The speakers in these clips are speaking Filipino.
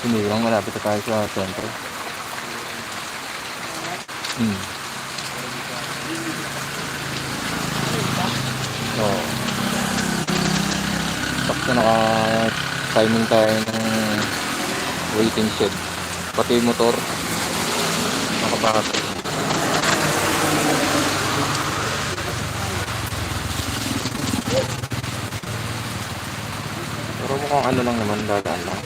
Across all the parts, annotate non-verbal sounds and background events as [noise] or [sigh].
Sumilang malapit na tayo sa sentro. Hmm. Oo. Sakto naka-timing tayo ng waiting shed. Pati motor. Nakapasok. Mukhang ano lang naman, dadaan lang.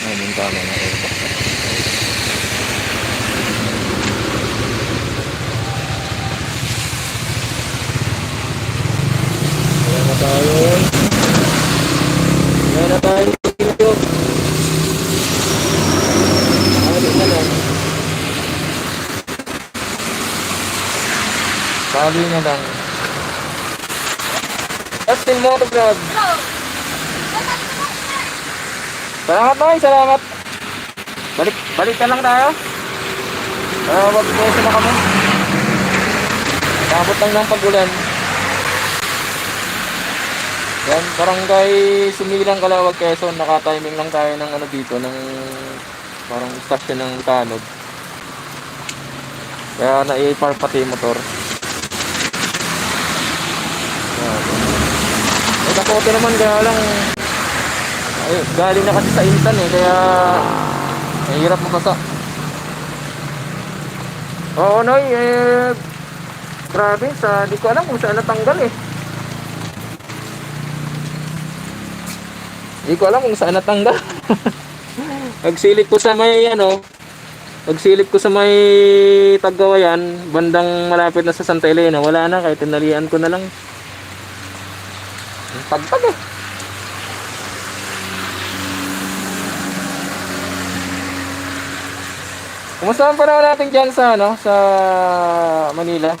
Ayun yung dami ng airport. Wala na tayo. Wala na tayo dito. Ayun na lang. Sali na lang. Justin Motovlog. Salamat boy, salamat. Balik, balik ka lang tayo. Ah, wag mo sila kami. Tapos lang ng pagulan. Yan, barangay Sumilang Kalawag Quezon, naka-timing lang tayo ng ano dito, ng parang stasyon ng Tanod. Kaya na-park pati yung motor. Eh, nakote naman, kaya lang ay, galing na kasi sa intan eh, kaya mahirap makasa. Oo, Noy, eh, grabe, sa, di ko alam kung saan natanggal eh. Di ko alam kung saan natanggal. [laughs] Pagsilip ko sa may, ano, pagsilip ko sa may Tagawayan, bandang malapit na sa Santa Elena, wala na, kahit tinalian ko na lang. Tagtag eh. Kumusta ang panahon natin dyan sa ano sa Manila?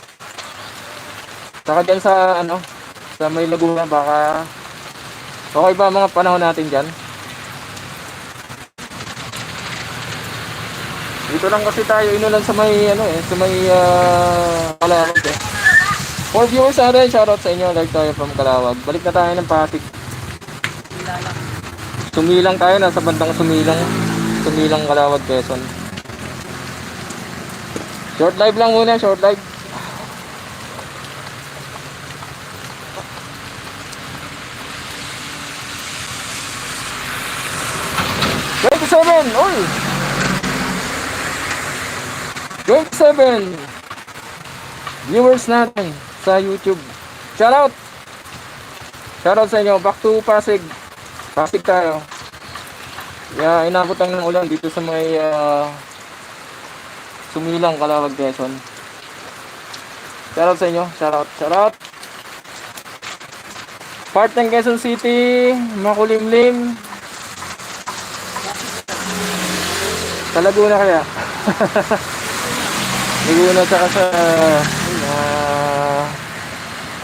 Saka dyan sa ano sa may Laguna baka okay ba mga panahon natin dyan? Dito lang kasi tayo inulan sa may ano eh sa may uh, Kalawag eh. For viewers natin, shoutout sa inyo. Like tayo from Kalawag. Balik na tayo ng Pasig. Sumilang tayo na sa bandang Sumilang. Sumilang Kalawag, Quezon. Short live lang muna, short live. Twenty-seven, oy! Twenty-seven viewers natin sa YouTube. Shoutout! Shoutout sa inyo. Back to Pasig. Pasig tayo. Yeah, inabot lang ng ulan dito sa may ah, Sumilang, Kalawag, Quezon. Shoutout sa inyo. Shoutout. Shoutout. Part ng Quezon City, Makulimlim. Sa Laguna kaya. [laughs] Laguna tsaka sa uh,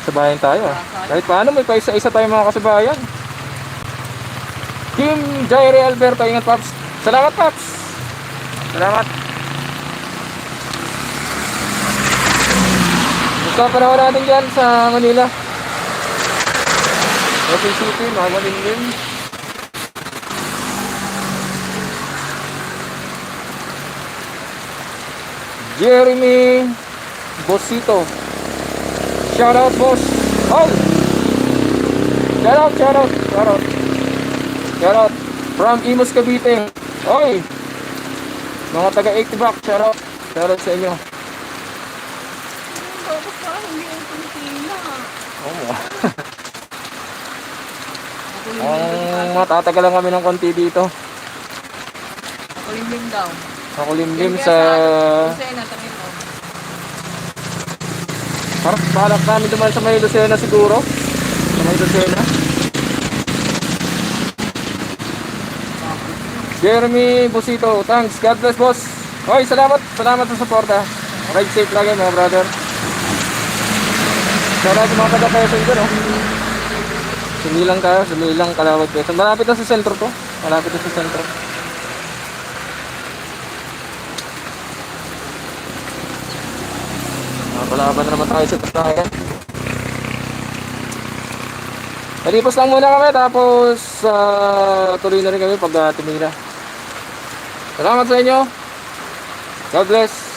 kasabayan tayo. ah. Kahit paano may paisa-isa tayo mga kasabayan. Team Jairi Alberto, ingat Paps. Salamat Paps. Salamat. Gusto panahon natin dyan sa Manila. Quezon City, mga malimlim. Jeremy Bosito. Shout out, boss. Oh! Shout out, shout out, shout out. Shout out. From Imus Cavite. Okay. Mga taga 80 back, shout out. Shout out sa inyo. Pilipina. Oo. Ang matatagal lang kami ng konti dito. Makulimlim daw. Nakulimlim sa... Lucena, tabi mo. Parang balak namin dumaan sa may Lucena siguro. Sa may Lucena. Jeremy Busito, thanks. God bless, boss. Hoy, salamat. Salamat sa suporta. Ride safe lagi, mga brother. Out sa mga taga-Quezon dyan, oh. Sumilang tayo, sumilang Kalawag Quezon. Malapit na sa sentro to. Malapit na sa sentro. Laban na naman tayo sa tasayan. Nalipos lang muna kami tapos ah, tuloy na rin kami pag uh, tumira. Salamat sa inyo. God bless.